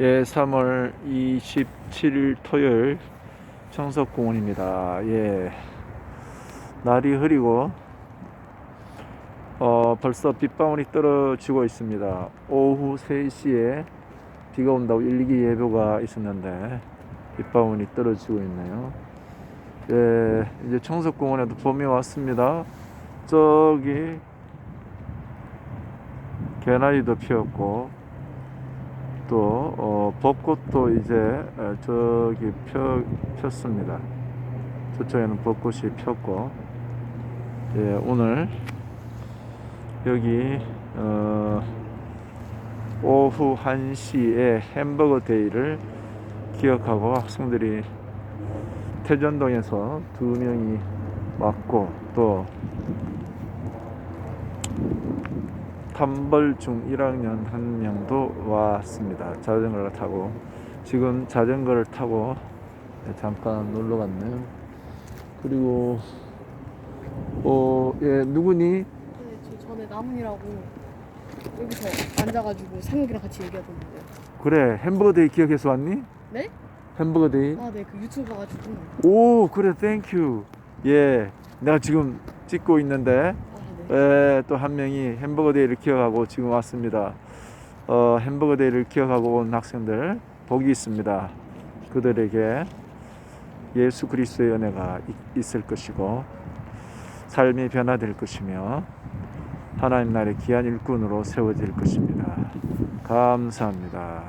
예, 3월 27일 토요일 청석공원입니다. 예. 날이 흐리고 어, 벌써 빗방울이 떨어지고 있습니다. 오후 3시에 비가 온다고 1, 2기 예보가 있었는데 빗방울이 떨어지고 있네요. 예, 이제 청석공원에도 봄이 왔습니다. 저기 개나리도 피었고 또 어, 벚꽃도 이제 어, 저기 펴, 폈습니다. 저쪽에는 벚꽃이 폈고 예, 오늘 여기 어, 오후 1시에 햄버거 데이를 기억하고 학생들이 태전동에서 두 명이 왔고 또 탐벌 중 1학년 한 명도 왔습니다. 자전거를 타고 지금 자전거를 타고 네, 잠깐 놀러 갔네요. 그리고 어, 예, 누구니? 근데 저 전에 나문이라고 여기서 앉아가지고 상욱이랑 같이 얘기하던데. 그래, 햄버거 데이 기억해서 왔니? 네? 햄버거 데이. 아, 네, 그 유튜브 봐가지고. 오, 그래, 땡큐. 예, 내가 지금 찍고 있는데 아, 네. 예, 또 한 명이 햄버거 데이를 기억하고 지금 왔습니다. 어, 햄버거 데이를 기억하고 온 학생들 복이 있습니다. 그들에게 예수 그리스도의 은혜가 있- 있을 것이고 삶이 변화될 것이며 하나님 나라의 귀한 일꾼으로 세워질 것입니다. 감사합니다.